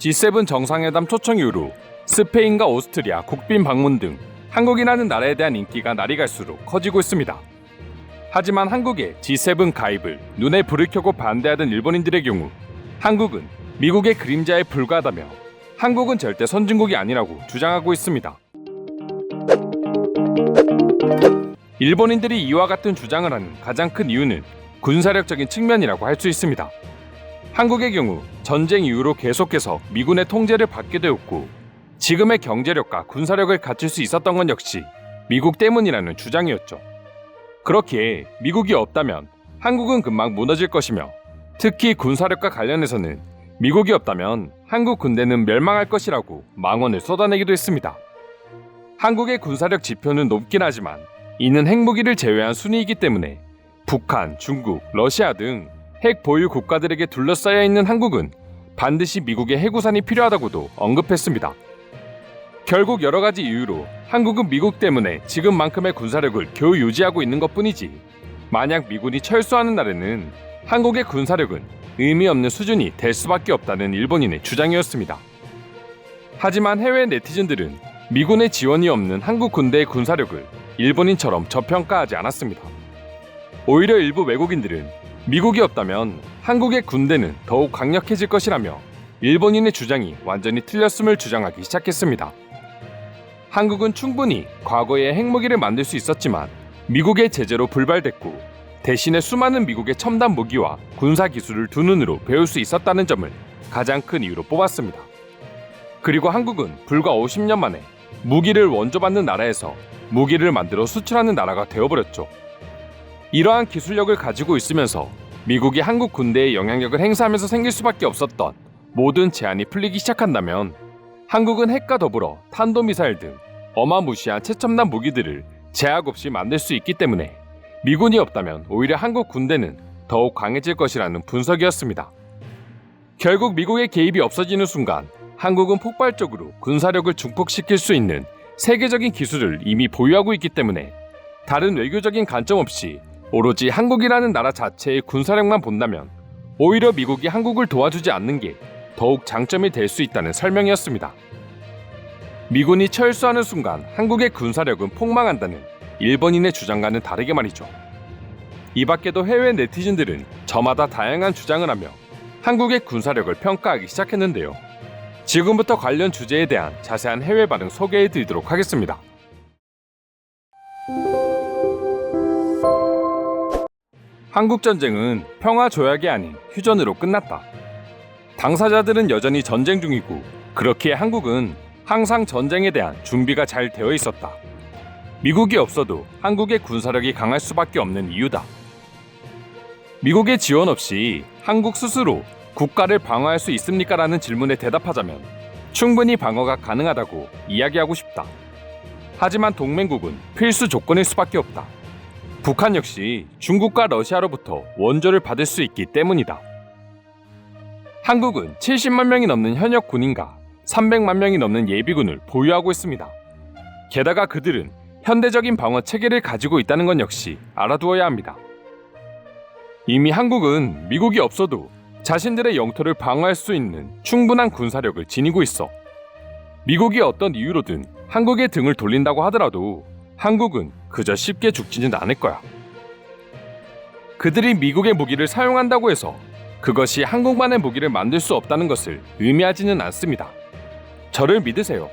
G7 정상회담 초청 이후로 스페인과 오스트리아 국빈 방문 등 한국이라는 나라에 대한 인기가 날이 갈수록 커지고 있습니다. 하지만 한국의 G7 가입을 눈에 불을 켜고 반대하던 일본인들의 경우 한국은 미국의 그림자에 불과하다며 한국은 절대 선진국이 아니라고 주장하고 있습니다. 일본인들이 이와 같은 주장을 하는 가장 큰 이유는 군사력적인 측면이라고 할 수 있습니다. 한국의 경우 전쟁 이후로 계속해서 미군의 통제를 받게 되었고 지금의 경제력과 군사력을 갖출 수 있었던 건 역시 미국 때문이라는 주장이었죠. 그렇기에 미국이 없다면 한국은 금방 무너질 것이며 특히 군사력과 관련해서는 미국이 없다면 한국 군대는 멸망할 것이라고 망언을 쏟아내기도 했습니다. 한국의 군사력 지표는 높긴 하지만 이는 핵무기를 제외한 순위이기 때문에 북한, 중국, 러시아 등 핵 보유 국가들에게 둘러싸여 있는 한국은 반드시 미국의 해구산이 필요하다고도 언급했습니다. 결국 여러 가지 이유로 한국은 미국 때문에 지금만큼의 군사력을 겨우 유지하고 있는 것 뿐이지 만약 미군이 철수하는 날에는 한국의 군사력은 의미 없는 수준이 될 수밖에 없다는 일본인의 주장이었습니다. 하지만 해외 네티즌들은 미군의 지원이 없는 한국 군대의 군사력을 일본인처럼 저평가하지 않았습니다. 오히려 일부 외국인들은 미국이 없다면 한국의 군대는 더욱 강력해질 것이라며 일본인의 주장이 완전히 틀렸음을 주장하기 시작했습니다. 한국은 충분히 과거에 핵무기를 만들 수 있었지만 미국의 제재로 불발됐고 대신에 수많은 미국의 첨단 무기와 군사 기술을 두 눈으로 배울 수 있었다는 점을 가장 큰 이유로 뽑았습니다. 그리고 한국은 불과 50년 만에 무기를 원조받는 나라에서 무기를 만들어 수출하는 나라가 되어버렸죠. 이러한 기술력을 가지고 있으면서 미국이 한국 군대에 영향력을 행사하면서 생길 수밖에 없었던 모든 제한이 풀리기 시작한다면 한국은 핵과 더불어 탄도미사일 등 어마무시한 최첨단 무기들을 제약 없이 만들 수 있기 때문에 미군이 없다면 오히려 한국 군대는 더욱 강해질 것이라는 분석이었습니다. 결국 미국의 개입이 없어지는 순간 한국은 폭발적으로 군사력을 증폭시킬 수 있는 세계적인 기술을 이미 보유하고 있기 때문에 다른 외교적인 관점 없이 오로지 한국이라는 나라 자체의 군사력만 본다면 오히려 미국이 한국을 도와주지 않는 게 더욱 장점이 될 수 있다는 설명이었습니다. 미군이 철수하는 순간 한국의 군사력은 폭망한다는 일본인의 주장과는 다르게 말이죠. 이 밖에도 해외 네티즌들은 저마다 다양한 주장을 하며 한국의 군사력을 평가하기 시작했는데요. 지금부터 관련 주제에 대한 자세한 해외 반응 소개해 드리도록 하겠습니다. 한국 전쟁은 평화 조약이 아닌 휴전으로 끝났다. 당사자들은 여전히 전쟁 중이고 그렇기에 한국은 항상 전쟁에 대한 준비가 잘 되어 있었다. 미국이 없어도 한국의 군사력이 강할 수밖에 없는 이유다. 미국의 지원 없이 한국 스스로 국가를 방어할 수 있습니까? 라는 질문에 대답하자면 충분히 방어가 가능하다고 이야기하고 싶다. 하지만 동맹국은 필수 조건일 수밖에 없다. 북한 역시 중국과 러시아로부터 원조를 받을 수 있기 때문이다. 한국은 70만 명이 넘는 현역 군인과 300만 명이 넘는 예비군을 보유하고 있습니다. 게다가 그들은 현대적인 방어 체계를 가지고 있다는 건 역시 알아두어야 합니다. 이미 한국은 미국이 없어도 자신들의 영토를 방어할 수 있는 충분한 군사력을 지니고 있어. 미국이 어떤 이유로든 한국의 등을 돌린다고 하더라도 한국은 그저 쉽게 죽지는 않을 거야. 그들이 미국의 무기를 사용한다고 해서 그것이 한국만의 무기를 만들 수 없다는 것을 의미하지는 않습니다. 저를 믿으세요.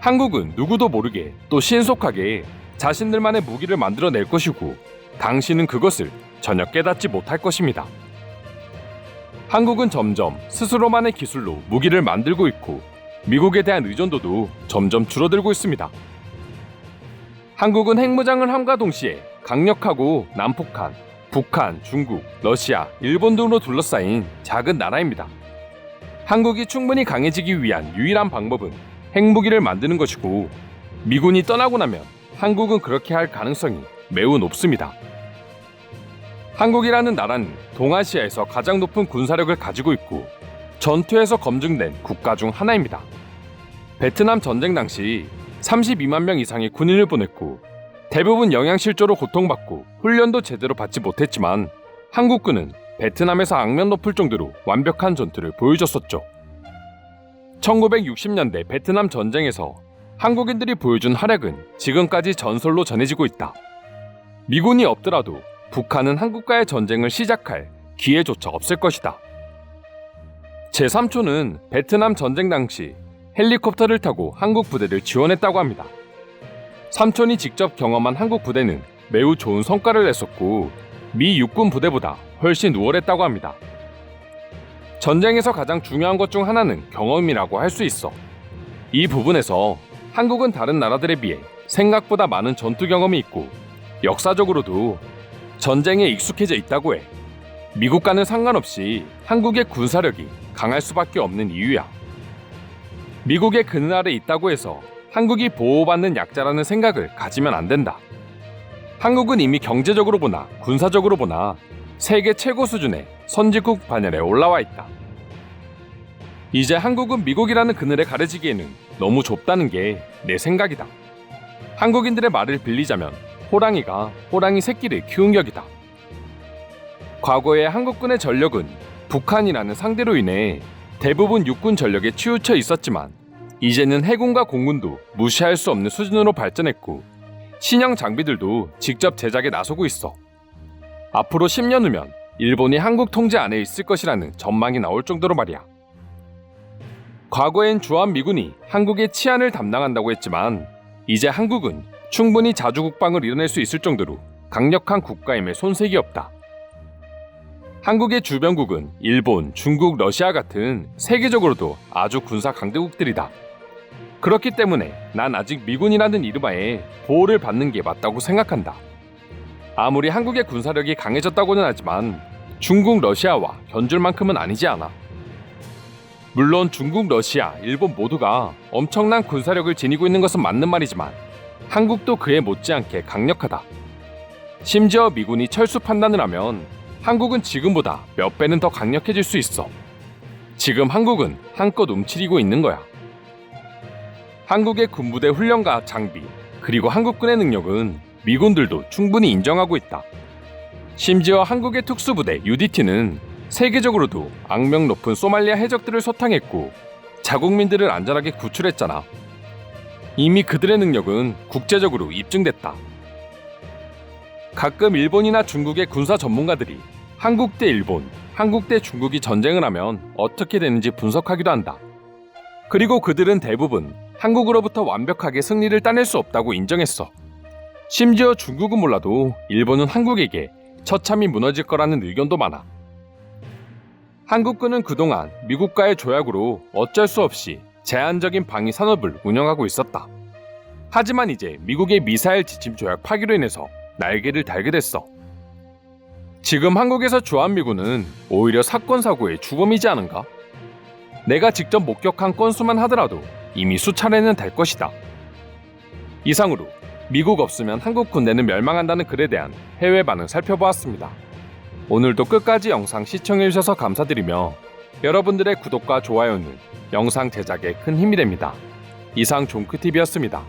한국은 누구도 모르게 또 신속하게 자신들만의 무기를 만들어낼 것이고 당신은 그것을 전혀 깨닫지 못할 것입니다. 한국은 점점 스스로만의 기술로 무기를 만들고 있고 미국에 대한 의존도도 점점 줄어들고 있습니다. 한국은 핵무장을 함과 동시에 강력하고 남북한, 북한, 중국, 러시아, 일본 등으로 둘러싸인 작은 나라입니다. 한국이 충분히 강해지기 위한 유일한 방법은 핵무기를 만드는 것이고 미군이 떠나고 나면 한국은 그렇게 할 가능성이 매우 높습니다. 한국이라는 나라는 동아시아에서 가장 높은 군사력을 가지고 있고 전투에서 검증된 국가 중 하나입니다. 베트남 전쟁 당시 32만 명 이상의 군인을 보냈고 대부분 영양실조로 고통받고 훈련도 제대로 받지 못했지만 한국군은 베트남에서 악명 높을 정도로 완벽한 전투를 보여줬었죠. 1960년대 베트남 전쟁에서 한국인들이 보여준 활약은 지금까지 전설로 전해지고 있다. 미군이 없더라도 북한은 한국과의 전쟁을 시작할 기회조차 없을 것이다. 제3초는 베트남 전쟁 당시 헬리콥터를 타고 한국 부대를 지원했다고 합니다. 삼촌이 직접 경험한 한국 부대는 매우 좋은 성과를 냈었고 미 육군 부대보다 훨씬 우월했다고 합니다. 전쟁에서 가장 중요한 것 중 하나는 경험이라고 할 수 있어. 이 부분에서 한국은 다른 나라들에 비해 생각보다 많은 전투 경험이 있고 역사적으로도 전쟁에 익숙해져 있다고 해. 미국과는 상관없이 한국의 군사력이 강할 수밖에 없는 이유야. 미국의 그늘 아래 있다고 해서 한국이 보호받는 약자라는 생각을 가지면 안 된다. 한국은 이미 경제적으로 보나 군사적으로 보나 세계 최고 수준의 선진국 반열에 올라와 있다. 이제 한국은 미국이라는 그늘에 가려지기에는 너무 좁다는 게 내 생각이다. 한국인들의 말을 빌리자면 호랑이가 호랑이 새끼를 키운 격이다. 과거의 한국군의 전력은 북한이라는 상대로 인해 대부분 육군 전력에 치우쳐 있었지만 이제는 해군과 공군도 무시할 수 없는 수준으로 발전했고 신형 장비들도 직접 제작에 나서고 있어. 앞으로 10년 후면 일본이 한국 통제 안에 있을 것이라는 전망이 나올 정도로 말이야. 과거엔 주한 미군이 한국의 치안을 담당한다고 했지만 이제 한국은 충분히 자주 국방을 이뤄낼 수 있을 정도로 강력한 국가임에 손색이 없다. 한국의 주변국은 일본, 중국, 러시아 같은 세계적으로도 아주 군사 강대국들이다. 그렇기 때문에 난 아직 미군이라는 이름하에 보호를 받는 게 맞다고 생각한다. 아무리 한국의 군사력이 강해졌다고는 하지만 중국, 러시아와 견줄 만큼은 아니지 않아. 물론 중국, 러시아, 일본 모두가 엄청난 군사력을 지니고 있는 것은 맞는 말이지만 한국도 그에 못지않게 강력하다. 심지어 미군이 철수 판단을 하면 한국은 지금보다 몇 배는 더 강력해질 수 있어. 지금 한국은 한껏 움츠리고 있는 거야. 한국의 군부대 훈련과 장비, 그리고 한국군의 능력은 미군들도 충분히 인정하고 있다. 심지어 한국의 특수부대 UDT는 세계적으로도 악명 높은 소말리아 해적들을 소탕했고 자국민들을 안전하게 구출했잖아. 이미 그들의 능력은 국제적으로 입증됐다. 가끔 일본이나 중국의 군사 전문가들이 한국 대 일본, 한국 대 중국이 전쟁을 하면 어떻게 되는지 분석하기도 한다. 그리고 그들은 대부분 한국으로부터 완벽하게 승리를 따낼 수 없다고 인정했어. 심지어 중국은 몰라도 일본은 한국에게 처참히 무너질 거라는 의견도 많아. 한국군은 그동안 미국과의 조약으로 어쩔 수 없이 제한적인 방위 산업을 운영하고 있었다. 하지만 이제 미국의 미사일 지침 조약 파기로 인해서 날개를 달게 됐어. 지금 한국에서 주한미군은 오히려 사건 사고의 주범이지 않은가? 내가 직접 목격한 건수만 하더라도 이미 수차례는 될 것이다. 이상으로 미국 없으면 한국 군대는 멸망한다는 글에 대한 해외 반응 살펴보았습니다. 오늘도 끝까지 영상 시청해주셔서 감사드리며 여러분들의 구독과 좋아요는 영상 제작에 큰 힘이 됩니다. 이상 종크TV였습니다.